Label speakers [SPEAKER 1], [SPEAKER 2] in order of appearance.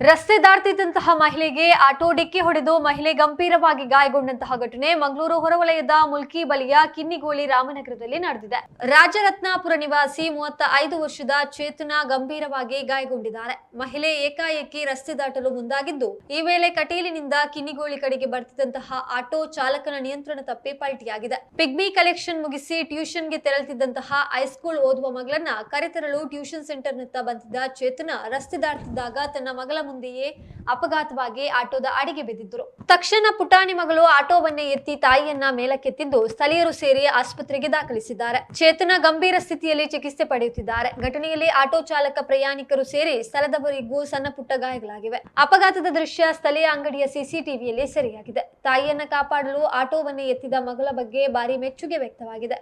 [SPEAKER 1] ರಸ್ತೆ ದಾಟ್ತಿದ್ದಂತಹ ಮಹಿಳೆಗೆ ಆಟೋ ಡಿಕ್ಕಿ ಹೊಡೆದು ಮಹಿಳೆ ಗಂಭೀರವಾಗಿ ಗಾಯಗೊಂಡಂತಹ ಘಟನೆ ಮಂಗಳೂರು ಹೊರವಲಯದ ಮುಲ್ಕಿ ಬಳಿಯ ಕಿನ್ನಿಗೋಳಿ ರಾಮನಗರದಲ್ಲಿ ನಡೆದಿದೆ. ರಾಜರತ್ನಾಪುರ ನಿವಾಸಿ ಮೂವತ್ತ ಐದು ವರ್ಷದ ಚೇತನ ಗಂಭೀರವಾಗಿ ಗಾಯಗೊಂಡಿದ್ದಾರೆ. ಮಹಿಳೆ ಏಕಾಏಕಿ ರಸ್ತೆ ದಾಟಲು ಮುಂದಾಗಿದ್ದು, ಈ ವೇಳೆ ಕಟೀಲಿನಿಂದ ಕಿನ್ನಿಗೋಳಿ ಕಡೆಗೆ ಬರ್ತಿದ್ದಂತಹ ಆಟೋ ಚಾಲಕನ ನಿಯಂತ್ರಣ ತಪ್ಪಿ ಪಲ್ಟಿಯಾಗಿದೆ. ಪಿಗ್ಮಿ ಕಲೆಕ್ಷನ್ ಮುಗಿಸಿ ಟ್ಯೂಷನ್ಗೆ ತೆರಳುತ್ತಿದ್ದಂತಹ ಹೈಸ್ಕೂಲ್ ಓದುವ ಮಗಳನ್ನ ಕರೆತರಲು ಟ್ಯೂಷನ್ ಸೆಂಟರ್ನತ್ತ ಬಂದಿದ್ದ ಚೇತನ ರಸ್ತೆ ದಾಟ್ತಿದ್ದಾಗ ತನ್ನ ಮಗಳ ಮುಂದೆಯೇ ಅಪಘಾತವಾಗಿ ಆಟೋದ ಅಡಿಗೆ ಬಿದ್ದಿದ್ರು ತಕ್ಷಣ ಪುಟಾಣಿ ಮಗಳು ಆಟೋವನ್ನೇ ಎತ್ತಿ ತಾಯಿಯನ್ನ ಮೇಲಕ್ಕೆತ್ತಿದ್ದು ಸ್ಥಳೀಯರು ಸೇರಿ ಆಸ್ಪತ್ರೆಗೆ ದಾಖಲಿಸಿದ್ದಾರೆ. ಚೇತನ ಗಂಭೀರ ಸ್ಥಿತಿಯಲ್ಲಿ ಚಿಕಿತ್ಸೆ ಪಡೆಯುತ್ತಿದ್ದಾರೆ. ಘಟನೆಯಲ್ಲಿ ಆಟೋ ಚಾಲಕ ಪ್ರಯಾಣಿಕರು ಸೇರಿ ಸ್ಥಳದವರಿಗೂ ಸಣ್ಣ ಪುಟ್ಟ ಗಾಯಗಳಾಗಿವೆ. ಅಪಘಾತದ ದೃಶ್ಯ ಸ್ಥಳೀಯ ಅಂಗಡಿಯ ಸಿಸಿಟಿವಿಯಲ್ಲಿ ಸೆರೆಯಾಗಿದೆ. ತಾಯಿಯನ್ನ ಕಾಪಾಡಲು ಆಟೋವನ್ನೇ ಎತ್ತಿದ ಮಗಳ ಬಗ್ಗೆ ಭಾರಿ ಮೆಚ್ಚುಗೆ ವ್ಯಕ್ತವಾಗಿದೆ.